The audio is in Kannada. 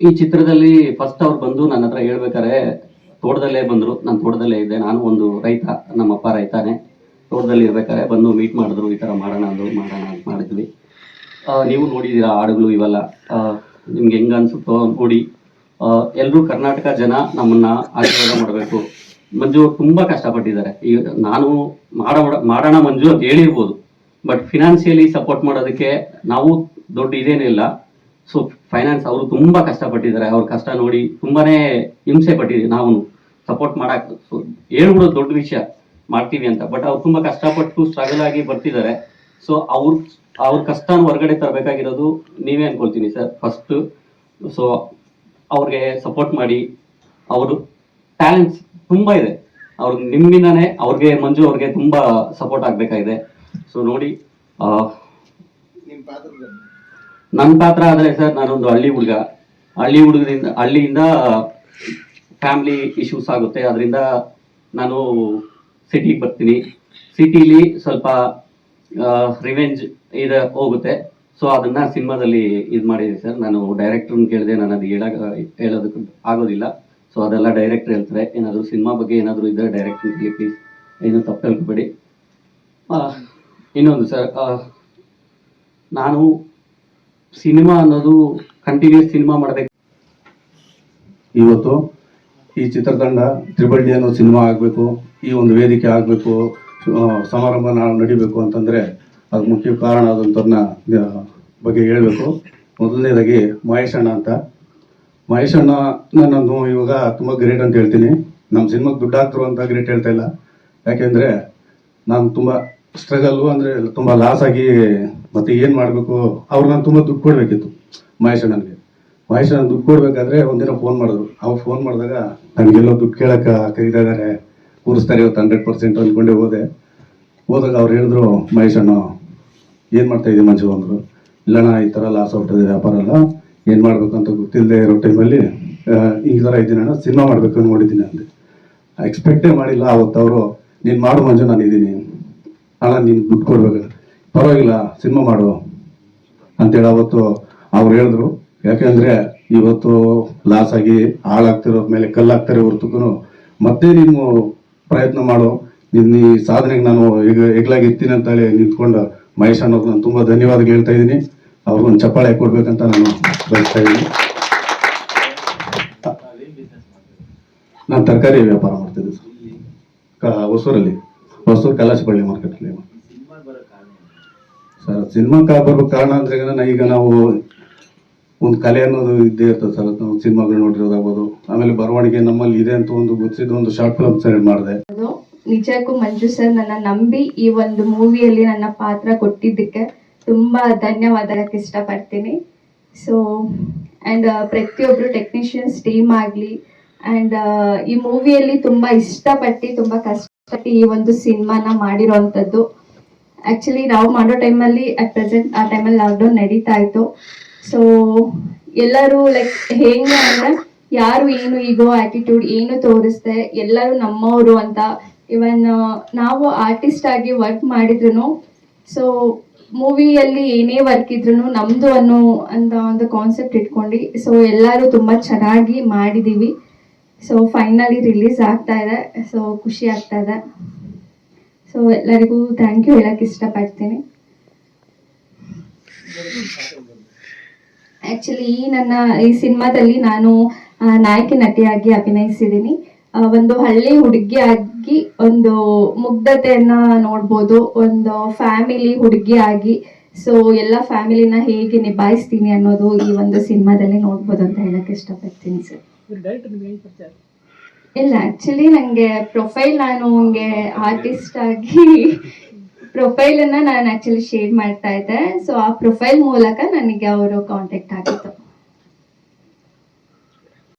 ಈ ಚಿತ್ರದಲ್ಲಿ ಫಸ್ಟ್ ಅವ್ರು ಬಂದು ನನ್ನ ಹತ್ರ ಹೇಳ್ಬೇಕಾರೆ ತೋಟದಲ್ಲೇ ಬಂದ್ರು, ನಾನು ತೋಟದಲ್ಲೇ ಇದ್ದೆ ನಾನು ಒಂದು ರೈತ ನಮ್ಮಪ್ಪ ರೈತಾನೆ. ತೋಟದಲ್ಲಿ ಇರ್ಬೇಕಾರೆ ಬಂದು ಮೀಟ್ ಮಾಡಿದ್ರು, ಈ ಥರ ಮಾಡೋಣ ಅಂದ್ರು, ಮಾಡೋಣ ಅಂತ ಮಾಡಿದ್ವಿ. ನೀವು ನೋಡಿದ್ದೀರಾ ಹಾಡುಗಳು ಇವೆಲ್ಲ. ನಿಮ್ಗೆ ಹೆಂಗ ಅನ್ಸುತ್ತೋ ನೋಡಿ. ಎಲ್ಲರೂ ಕರ್ನಾಟಕ ಜನ ನಮ್ಮನ್ನ ಆಶೀರ್ವಾದ ಮಾಡಬೇಕು. ಮಂಜು ತುಂಬಾ ಕಷ್ಟಪಟ್ಟಿದ್ದಾರೆ. ಈ, ನಾನು ಮಾಡೋಣ ಮಾಡೋಣ ಮಂಜು ಅಂತ ಹೇಳಿರ್ಬೋದು. ಬಟ್ ಫಿನಾನ್ಷಿಯಲಿ ಸಪೋರ್ಟ್ ಮಾಡೋದಕ್ಕೆ ನಾವು ದೊಡ್ಡ ಇದೇನಿಲ್ಲ ಸೊ ಫೈನಾನ್ಸ್ ಅವರು ತುಂಬಾ ಕಷ್ಟಪಟ್ಟಿದ್ದಾರೆ. ಅವ್ರ ಕಷ್ಟ ನೋಡಿ ತುಂಬಾನೇ ಹಿಂಸೆ ಪಟ್ಟಿದ್ದೀವಿ ನಾವು ಸಪೋರ್ಟ್ ಮಾಡಕ್ ಸೊ ಹೇಳ್ಬಿಡೋದು ದೊಡ್ಡ ವಿಷಯ ಮಾಡ್ತೀವಿ ಅಂತ. ಬಟ್ ಅವ್ರು ತುಂಬಾ ಕಷ್ಟಪಟ್ಟು ಸ್ಟ್ರಗಲ್ ಆಗಿ ಬರ್ತಿದ್ದಾರೆ. ಸೊ ಅವ್ರ ಅವ್ರ ಕಷ್ಟನ ಹೊರಗಡೆ ತರಬೇಕಾಗಿರೋದು ನೀವೇ ಅನ್ಕೊಳ್ತೀನಿ ಸರ್ ಫಸ್ಟ್ ಸೊ ಅವ್ರಿಗೆ ಸಪೋರ್ಟ್ ಮಾಡಿ ಅವರು ಟ್ಯಾಲೆಂಟ್ಸ್ ತುಂಬಾ ಇದೆ. ಅವ್ರ ನಿಮ್ಮಿಂದಾನೇ ಅವ್ರಿಗೆ ಮಂಜು ಅವ್ರಿಗೆ ತುಂಬಾ ಸಪೋರ್ಟ್ ಆಗ್ಬೇಕಾಗಿದೆ. ಸೊ ನೋಡಿ ಆ, ನನ್ನ ಪಾತ್ರ ಆದರೆ ಸರ್ ನಾನೊಂದು ಹಳ್ಳಿ ಹುಡುಗ. ಹಳ್ಳಿ ಹುಡುಗರಿಂದ ಹಳ್ಳಿಯಿಂದ ಫ್ಯಾಮಿಲಿ ಇಶ್ಯೂಸ್ ಆಗುತ್ತೆ. ಅದರಿಂದ ನಾನು ಸಿಟಿಗೆ ಬರ್ತೀನಿ. ಸಿಟಿಲಿ ಸ್ವಲ್ಪ ರಿವೆಂಜ್ ಇದೆ, ಹೋಗುತ್ತೆ. ಸೊ ಅದನ್ನ ಸಿನಿಮಾದಲ್ಲಿ ಇದು ಮಾಡಿದ್ದೀನಿ ಸರ್. ನಾನು ಡೈರೆಕ್ಟರ್ನ ಕೇಳಿದೆ, ನಾನು ಅದು ಹೇಳ ಹೇಳೋದಕ್ಕೆ ಆಗೋದಿಲ್ಲ. ಸೊ ಅದೆಲ್ಲ ಡೈರೆಕ್ಟರ್ ಹೇಳ್ತಾರೆ. ಏನಾದರೂ ಸಿನಿಮಾ ಬಗ್ಗೆ ಏನಾದರೂ ಇದ್ದರೆ ಡೈರೆಕ್ಟರ್ ಕೇಳಿ ಪ್ಲೀಸ್ ಏನು ತಪ್ಪು ಹೇಳ್ಕೊಬೇಡಿ. ಇನ್ನೊಂದು ಸರ್ ನಾನು ಸಿನಿಮಾ ಅನ್ನೋದು ಕಂಟಿನ್ಯೂಸ್ ಸಿನಿಮಾ ಮಾಡಬೇಕು. ಇವತ್ತು ಈ ಚಿತ್ರತಂಡ ತ್ರಿಬಲ್ ಡಿ ಅನ್ನೋ ಸಿನಿಮಾ ಆಗಬೇಕು, ಈ ಒಂದು ವೇದಿಕೆ ಆಗಬೇಕು ಸಮಾರಂಭ ನಾವು ನಡಿಬೇಕು ಅಂತಂದರೆ ಅದು ಮುಖ್ಯ ಕಾರಣ ಆದಂಥದ್ನ ಬಗ್ಗೆ ಹೇಳಬೇಕು. ಮೊದಲನೇದಾಗಿ ಮಹೇಶ್ ಅಣ್ಣ ಅಂತ. ಮಹೇಶ್ ಅಣ್ಣ, ನನ್ನನ್ನು ಇವಾಗ ತುಂಬ ಗ್ರೇಟ್ ಅಂತ ಹೇಳ್ತೀನಿ. ನಮ್ಮ ಸಿನಿಮಾಗೆ ದುಡ್ಡು ಅಂತ ಗ್ರೇಟ್ ಹೇಳ್ತಾ ಇಲ್ಲ. ಯಾಕೆಂದರೆ ನಾನು ತುಂಬ ಸ್ಟ್ರಗಲ್ಲು ಅಂದರೆ ತುಂಬ ಲಾಸ್ ಆಗಿ ಮತ್ತೆ ಏನು ಮಾಡಬೇಕು? ಅವ್ರು ನಾನು ತುಂಬ ದುಡ್ಡು ಕೊಡಬೇಕಿತ್ತು ಮಹೇಶ್ ಅಣ್ಣನಿಗೆ ಮಹೇಶ್ ಅಣ್ಣ ದುಡ್ಡು ಕೊಡ್ಬೇಕಾದ್ರೆ ಒಂದಿನ ಫೋನ್ ಮಾಡಿದ್ರು. ಅವ್ರು ಫೋನ್ ಮಾಡಿದಾಗ ನನಗೆಲ್ಲೋ ದುಡ್ಡು ಕೇಳೋಕೆ ಕರೀದಾಗಾರೆ ಕೂರಿಸ್ತಾರೆ ಇವತ್ತು ಹಂಡ್ರೆಡ್ ಪರ್ಸೆಂಟ್ ಅಂದ್ಕೊಂಡೆ ಹೋದೆ. ಹೋದಾಗ ಅವ್ರು ಹೇಳಿದ್ರು ಮಹೇಶ್ ಅಣ್ಣ ಏನು ಮಾಡ್ತಾ ಇದ್ದೀನಿ ಮಂಜು? ಅಂದರು. ಇಲ್ಲಣ್ಣ, ಈ ಥರ ಲಾಸ್ ಆಗ್ಬಿಟ್ಟಿದೆ ವ್ಯಾಪಾರ ಎಲ್ಲ. ಏನು ಮಾಡಬೇಕು ಗೊತ್ತಿಲ್ಲದೆ ಇರೋ ಟೈಮಲ್ಲಿ ಈ ಥರ ಇದ್ದೀನಿ ಅಣ್ಣ, ಸಿನಿಮಾ ಮಾಡಬೇಕು ಅಂದ್ಕೊಂಡಿದ್ದೀನಿ ಅಂದೆ. ಎಕ್ಸ್ಪೆಕ್ಟೇ ಮಾಡಿಲ್ಲ ಅವತ್ತು ಅವರು ನೀನು ಮಾಡು ಮಂಜು, ನಾನು ಇದ್ದೀನಿ. ಅಣ್ಣ ನೀನು ದುಡ್ಡು ಕೊಡ್ಬೇಕು ಪರವಾಗಿಲ್ಲ, ಸಿನಿಮಾ ಮಾಡು ಅಂತೇಳಿ ಅವತ್ತು ಅವ್ರು ಹೇಳಿದ್ರು. ಯಾಕೆಂದ್ರೆ ಇವತ್ತು ಲಾಸ್ ಆಗಿ ಹಾಳಾಗ್ತಿರೋ ಮೇಲೆ ಕಲ್ಲಾಗ್ತಾರೆ ಹೊರತುಕು ಮತ್ತೆ ನೀನು ಪ್ರಯತ್ನ ಮಾಡು. ನಿನ್ನ ಈ ಸಾಧನೆಗೆ ನಾನು ಈಗ ಹೆಗ್ಲಾಗಿ ಇರ್ತೀನಿ ಅಂತ ಹೇಳಿ ನಿಂತ್ಕೊಂಡು ಮಹೇಶ್ ಅನ್ನೋದು ನಾನು ತುಂಬಾ ಧನ್ಯವಾದ ಹೇಳ್ತಾ ಇದ್ದೀನಿ. ಅವ್ರಿಗೊಂದು ಚಪ್ಪಾಳೆ ಕೊಡ್ಬೇಕಂತ ನಾನು ಬಯಸ್ತಾ ಇದ್ದೀನಿ. ನಾನು ತರಕಾರಿ ವ್ಯಾಪಾರ ಮಾಡ್ತಿದ್ದೆ ಸರ್. ಹೊಸೂರಲ್ಲಿ. ಹೊಸೂರು ಕಲಾಶಪಳ್ಳಿ ಮಾರ್ಕೆಟಲ್ಲಿ ಸರ್ ಸಿನಿಮಾಕ್ಕೆ ಬರ್ಬೇಕು ಕಾರಣ ಅಂದ್ರೆ ಈಗ ನಾವು ಒಂದು ಕಲೆ ಅನ್ನೋದು ಇದ್ದೇ ಇರ್ತದೆ ಸರ್. ನಾವು ಸಿನಿಮಾಗಳು ನೋಡಿರೋದಾಗ್ಬೋದು. ಆಮೇಲೆ ಬರವಣಿಗೆ ನಮ್ಮಲ್ಲಿ ಇದೆ ಅಂತ ಒಂದು ಗೊತ್ತಿದ್ದು ಒಂದು ಶಾರ್ಟ್ ಫಿಲ್ಮ್ ಸರ್ ಮಾಡಿದೆ. ನಿಜಕ್ಕೂ ಮಂಜು ಸರ್, ನನ್ನ ನಂಬಿ ಈ ಒಂದು ಮೂವಿಯಲ್ಲಿ ನನ್ನ ಪಾತ್ರ ಕೊಟ್ಟಿದ್ದಕ್ಕೆ ತುಂಬಾ ಧನ್ಯವಾದಕ್ಕೆ ಇಷ್ಟಪಡ್ತೀನಿ. ಸೊ ಆ್ಯಂಡ್ ಪ್ರತಿಯೊಬ್ಬರು ಟೆಕ್ನಿಷಿಯನ್ಸ್ ಟೀಮ್ ಆಗಲಿ ಆ್ಯಂಡ್ ಈ ಮೂವಿಯಲ್ಲಿ ತುಂಬ ಇಷ್ಟಪಟ್ಟು, ತುಂಬ ಕಷ್ಟಪಟ್ಟು ಈ ಒಂದು ಸಿನಿಮಾನ ಮಾಡಿರೋವಂಥದ್ದು ಆ್ಯಕ್ಚುಲಿ ನಾವು ಮಾಡೋ ಟೈಮಲ್ಲಿ ಅಟ್ ಪ್ರೆಸೆಂಟ್ ಆ ಟೈಮಲ್ಲಿ ಲಾಕ್ಡೌನ್ ನಡೀತಾ ಇತ್ತು. ಸೊ ಎಲ್ಲರೂ ಲೈಕ್ ಹೆಂಗೆ ಅಂದರೆ, ಯಾರು ಏನು ಈಗೋ ಆಟಿಟ್ಯೂಡ್ ಏನು ತೋರಿಸ್ದೆ, ಎಲ್ಲರೂ ನಮ್ಮವರು ಅಂತ. ಇವನ್ ನಾವು ಆರ್ಟಿಸ್ಟ್ ಆಗಿ ವರ್ಕ್ ಮಾಡಿದ್ರು ಸೊ ಮೂವಿಯಲ್ಲಿ ಏನೇ ವರ್ಕ್ ಇದ್ರು ನಮ್ದು ಅನ್ನೋ ಅಂತ ಒಂದು ಕಾನ್ಸೆಪ್ಟ್ ಇಟ್ಕೊಂಡು ಸೊ ಎಲ್ಲರೂ ತುಂಬಾ ಚೆನ್ನಾಗಿ ಮಾಡಿದೀವಿ. ಸೊ ಫೈನಲಿ ರಿಲೀಸ್ ಆಗ್ತಾ ಇದೆ. ಸೊ ಖುಷಿ ಆಗ್ತಾ ಇದೆ. ಸೊ ಎಲ್ಲರಿಗೂ ಥ್ಯಾಂಕ್ ಯು ಹೇಳಕ್ ಇಷ್ಟಪಡ್ತೀನಿ. ಆ್ಯಕ್ಚುಲಿ ಈ ನನ್ನ, ಈ ಸಿನಿಮಾದಲ್ಲಿ ನಾನು ನಾಯಕಿ ನಟಿಯಾಗಿ ಅಭಿನಯಿಸಿದ್ದೀನಿ. ಒಂದು ಹಳ್ಳಿ ಹುಡುಗಿಯಾಗಿ ಒಂದು ಮುಗ್ಧತೆಯನ್ನ ನೋಡ್ಬೋದು. ಒಂದು ಫ್ಯಾಮಿಲಿ ಹುಡುಗಿಯಾಗಿ ಸೊ ಎಲ್ಲ ಫ್ಯಾಮಿಲಿನ ಹೇಗೆ ನಿಭಾಯಿಸ್ತೀನಿ ಅನ್ನೋದು ಈ ಒಂದು ಸಿನಿಮಾದಲ್ಲಿ ನೋಡ್ಬೋದು ಅಂತ ಹೇಳಕ್ಕೆ ಇಷ್ಟಪಡ್ತೀನಿ ಸರ್ ಇಲ್ಲ ಆಕ್ಚುಲಿ ನಂಗೆ ಪ್ರೊಫೈಲ್ ನಾನು ಹಂಗೆ ಆರ್ಟಿಸ್ಟ್ ಆಗಿ ಪ್ರೊಫೈಲ್ ಅನ್ನ ನಾನು ಆಕ್ಚುಲಿ ಶೇರ್ ಮಾಡ್ತಾ ಇದ್ದೆ. ಸೊ ಆ ಪ್ರೊಫೈಲ್ ಮೂಲಕ ನನಗೆ ಅವರು ಕಾಂಟ್ಯಾಕ್ಟ್ ಆಗಿತ್ತು